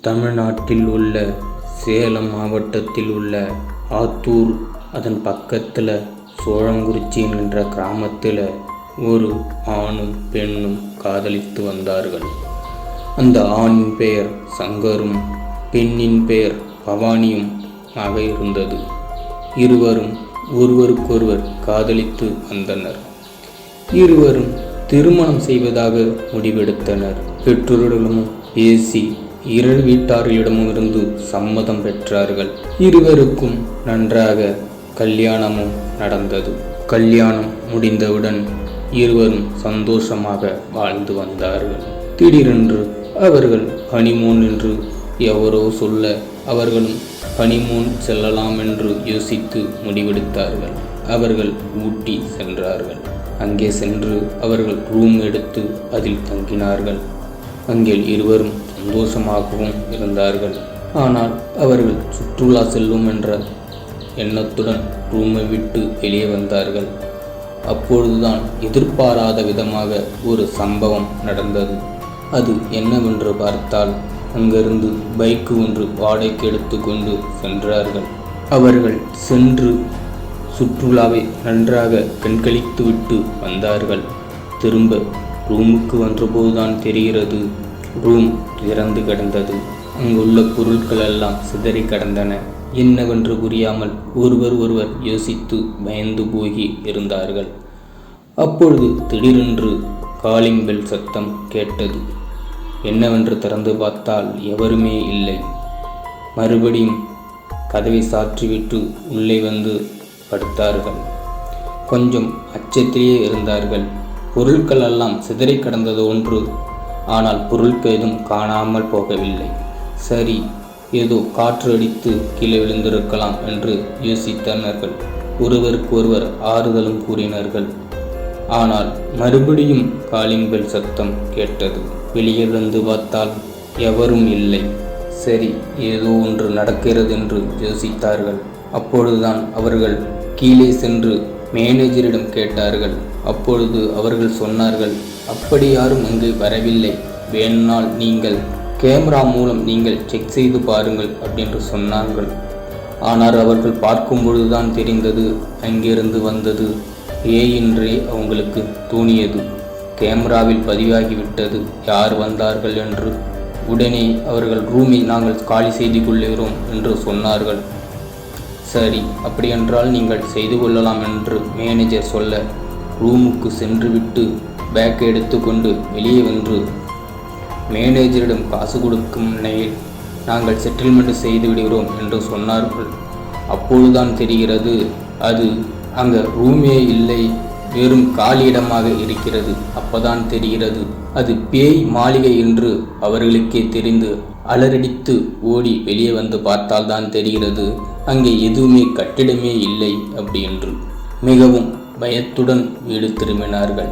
தமிழ்நாட்டில் உள்ள சேலம் மாவட்டத்தில் உள்ள ஆத்தூர் அதன் பக்கத்தில் சோழங்குறிச்சி என்ற கிராமத்தில் ஒரு ஆணும் பெண்ணும் காதலித்து வந்தார்கள். அந்த ஆணின் பெயர் சங்கரும் பெண்ணின் பெயர் பவானியும் ஆக இருந்தது. இருவரும் ஒருவருக்கொருவர் காதலித்து வந்தனர். இருவரும் திருமணம் செய்வதாக முடிவெடுத்தனர். பெற்றோர்களும் பேசி இரு வீட்டாரிடமிருந்து சம்மதம் பெற்றார்கள். இருவருக்கும் நன்றாக கல்யாணமும் நடந்தது. கல்யாணம் முடிந்தவுடன் இருவரும் சந்தோஷமாக வாழ்ந்து வந்தார்கள். திடீரென்று அவர்கள் ஹனிமூன் என்று எவரோ சொல்ல அவர்களும் ஹனிமூன் செல்லலாம் என்று யோசித்து முடிவெடுத்தார்கள். அவர்கள் ஊட்டி சென்றார்கள். அங்கே சென்று அவர்கள் ரூம் எடுத்து அதில் தங்கினார்கள். அங்கே இருவரும் சந்தோஷமாகவும் இருந்தார்கள். ஆனால் அவர்கள் சுற்றுலா செல்லும் என்ற எண்ணத்துடன் ரூமை விட்டு வெளியே வந்தார்கள். அப்பொழுதுதான் எதிர்பாராத விதமாக ஒரு சம்பவம் நடந்தது. அது என்னவென்று பார்த்தால் அங்கிருந்து பைக்கு ஒன்று வாடகைக்கு எடுத்துக்கொண்டு சென்றார்கள். அவர்கள் சென்று சுற்றுலாவை நன்றாக கண்களித்துவிட்டு வந்தார்கள். திரும்ப ரூமுக்கு வந்தபோதுதான் தெரிகிறது. ரூம் திறந்து கிடந்தது. அங்குள்ள பொருட்கள் எல்லாம் சிதறி கிடந்தன. என்னவென்று புரியாமல் ஒருவர் ஒருவர் யோசித்து பயந்து போகி இருந்தார்கள். அப்பொழுது திடீரென்று காலிங் பெல் சத்தம் கேட்டது. என்னவென்று திறந்து பார்த்தால் எவருமே இல்லை. மறுபடியும் கதவை சாற்றிவிட்டு உள்ளே வந்து படுத்தார்கள். கொஞ்சம் அச்சத்திலேயே இருந்தார்கள். பொருட்கள் எல்லாம் சிதறி கிடந்தது ஒன்று. ஆனால் பொருட்கள் எதுவும் காணாமல் போகவில்லை. சரி ஏதோ காற்று அடித்து கீழே விழுந்திருக்கலாம் என்று யோசித்தனர்கள். ஒருவருக்கு ஒருவர் ஆறுதலும் கூறினார்கள். ஆனால் மறுபடியும் காலிம்பெல் சத்தம் கேட்டது. வெளியே வந்து பார்த்தால் எவரும் இல்லை. சரி ஏதோ ஒன்று நடக்கிறது என்று யோசித்தார்கள். அப்பொழுதுதான் அவர்கள் கீழே சென்று மேனேஜரிடம் கேட்டார்கள். அப்பொழுது அவர்கள் சொன்னார்கள் அப்படி யாரும் இங்கு வரவில்லை. வேணுனால் நீங்கள் கேமரா மூலம் நீங்கள் செக் செய்து பாருங்கள் அப்படின்னு சொன்னார்கள். ஆனால் அவர்கள் பார்க்கும் பொழுதுதான் தெரிந்தது அங்கிருந்து வந்தது. ஏயின்றே அவங்களுக்கு தோணியது. கேமராவில் பதிவாகிவிட்டது. யார் வந்தார்கள் என்று. உடனே அவர்கள் ரூமை நாங்கள் காலி செய்து கொள்கிறோம் என்று சொன்னார்கள். சரி அப்படியென்றால் நீங்கள் செய்து கொள்ளலாம் என்று மேனேஜர் சொல்ல ரூமுக்கு சென்றுவிட்டு பேக்கை எடுத்துக்கொண்டு வெளியே வந்து மேனேஜரிடம் காசு கொடுக்கும் நிலையில் நாங்கள் செட்டில்மெண்ட் செய்து விடுகிறோம் என்று சொன்னார்கள். அப்பொழுதுதான் தெரிகிறது அது அங்கே ரூமே இல்லை வெறும் காலியிடமாக இருக்கிறது. அப்பதான் தெரிகிறது அது பேய் மாளிகை என்று அவர்களுக்கே தெரிந்து அலறடித்து ஓடி வெளியே வந்து பார்த்தால்தான் தெரிகிறது. அங்கே எதுவுமே கட்டிடமே இல்லை அப்படி என்று மிகவும் பயத்துடன் வீடு திரும்பினார்கள்.